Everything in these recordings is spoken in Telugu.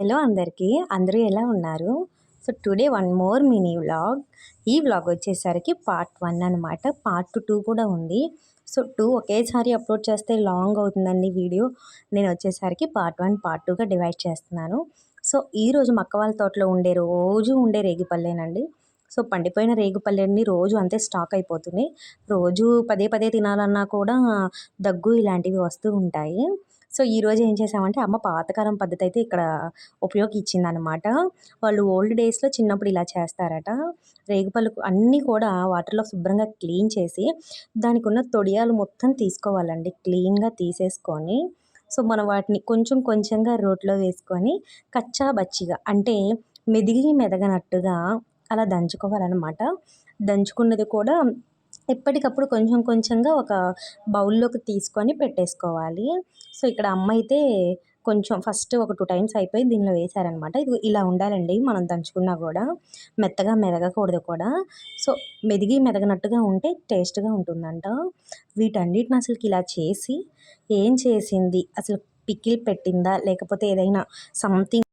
హలో అందరికీ. అందరూ ఎలా ఉన్నారు? So today one more mini vlog. ఈ వ్లాగ్ వచ్చేసరికి పార్ట్ వన్ అనమాట పార్ట్ టూ కూడా ఉంది. సో టూ ఒకేసారి అప్లోడ్ చేస్తే లాంగ్ అవుతుందండి వీడియో. నేను వచ్చేసరికి పార్ట్ వన్ పార్ట్ టూగా డివైడ్ చేస్తున్నాను. సో ఈరోజు మక్క వాళ్ళ తోటలో ఉండే రోజు ఉండే రేగిపల్లేనండి సో పండిపోయిన రేగుపల్లెని రోజు అంతే స్టాక్ అయిపోతుంది రోజు పదే పదే తినాలన్నా కూడా దగ్గు ఇలాంటివి వస్తూ ఉంటాయి. సో ఈరోజు ఏం చేసామంటే అమ్మ పాతకాలం పద్ధతి అయితే ఇక్కడ ఉపయోగించింది అనమాట వాళ్ళు ఓల్డ్ డేస్లో చిన్నప్పుడు ఇలా చేస్తారట. రేగుపళ్ళు అన్నీ కూడా వాటర్లో శుభ్రంగా క్లీన్ చేసి దానికి ఉన్న తొడియాలు మొత్తం తీసుకోవాలండి. క్లీన్గా తీసేసుకొని సో మనం వాటిని కొంచెం కొంచెంగా రోట్లో వేసుకొని కచ్చా బచ్చిగా అంటే మెదిగి మెదగనట్టుగా అలా దంచుకోవాలన్నమాట. దంచుకున్నది కూడా ఎప్పటికప్పుడు కొంచెం కొంచెంగా ఒక బౌల్లోకి తీసుకొని పెట్టేసుకోవాలి. సో ఇక్కడ అమ్మ అయితే కొంచెం ఫస్ట్ ఒక టూ టైమ్స్ అయిపోయి దీనిలో వేసారనమాట ఇది ఇలా ఉండాలండి మనం దంచుకున్నా కూడా. మెత్తగా మెదగకూడదు కూడా. సో మెదిగి మెదగనట్టుగా ఉంటే టేస్ట్గా ఉంటుందంట. వీటన్నిటిని అసలుకి ఇలా చేసి ఏం చేసింది? అసలు పికిల్ పెట్టిందా? లేకపోతే ఏదైనా సంథింగ్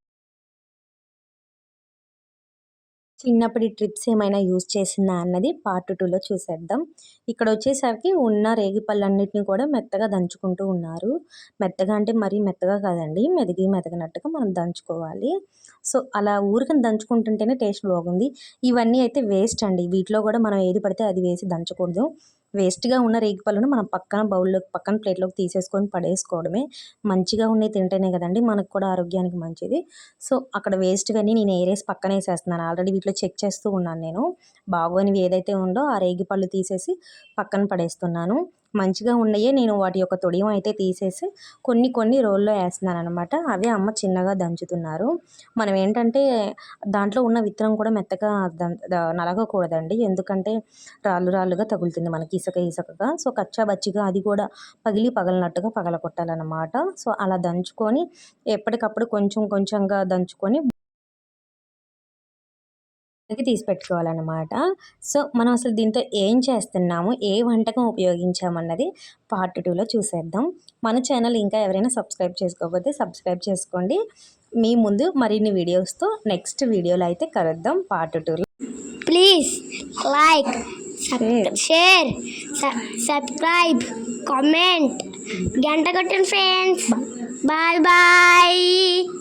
చిన్నప్పటి ట్రిప్స్ ఏమైనా యూజ్ చేసిందా అన్నది పార్ట్ టూలో చూసేద్దాం. ఇక్కడ వచ్చేసరికి ఉన్న రేగి పళ్ళన్నిటిని కూడా మెత్తగా దంచుకుంటూ ఉన్నారు. మెత్తగా అంటే మరీ మెత్తగా కాదండి మెదిగి మెదగినట్టుగా మనం దంచుకోవాలి. సో అలా ఊరికని దంచుకుంటుంటేనే టేస్ట్ బాగుంది. ఇవన్నీ అయితే వేస్ట్ అండి. వీటిలో కూడా మనం ఏది పడితే అది వేసి దంచకూడదు. వేస్ట్గా ఉన్న రేగిపళ్ళను మనం పక్కన బౌల్లోకి పక్కన ప్లేట్లోకి తీసేసుకొని పడేసుకోవడమే. మంచిగా ఉన్నాయి తింటేనే కదండి మనకు కూడా ఆరోగ్యానికి మంచిది. సో అక్కడ వేస్ట్గాని నేను ఏరేసి పక్కన వేసేస్తున్నాను. ఆల్రెడీ వీటిలో చెక్ చేస్తూ ఉన్నాను నేను. బాగోనివి ఏదైతే ఉందో ఆ రేగిపళ్ళు తీసేసి పక్కన పడేస్తున్నాను. మంచిగా ఉన్నాయే నేను వాటి యొక్క తొడియం అయితే తీసేసి కొన్ని కొన్ని రోల్లో వేస్తున్నాను అనమాట అవే అమ్మ చిన్నగా దంచుతున్నారు. మనం ఏంటంటే దాంట్లో ఉన్న విత్తనం కూడా మెత్తగా నలగకూడదండి. ఎందుకంటే రాళ్ళు రాళ్ళుగా తగులుతుంది మనకి ఇసుక ఇసుకగా. సో కచ్చాబచ్చిగా అది కూడా పగిలి పగలనట్టుగా పగలగొట్టాలన్నమాట సో అలా దంచుకొని ఎప్పటికప్పుడు కొంచెం కొంచెంగా దంచుకొని తీసి పెట్టుకోవాలన్నమాట. సో మనం అసలు దీంతో ఏం చేస్తున్నాము? ఏ వంటకం ఉపయోగించామన్నది పార్ట్ టూలో చూసేద్దాం. మన ఛానల్ ఇంకా ఎవరైనా సబ్స్క్రైబ్ చేసుకోకపోతే సబ్స్క్రైబ్ చేసుకోండి. మీ ముందు మరిన్ని వీడియోస్తో నెక్స్ట్ వీడియోలో అయితే కలుద్దాం పార్ట్ టూలో please like share subscribe comment గంట కొట్టండి ఫ్రెండ్స్ బాయ్ బాయ్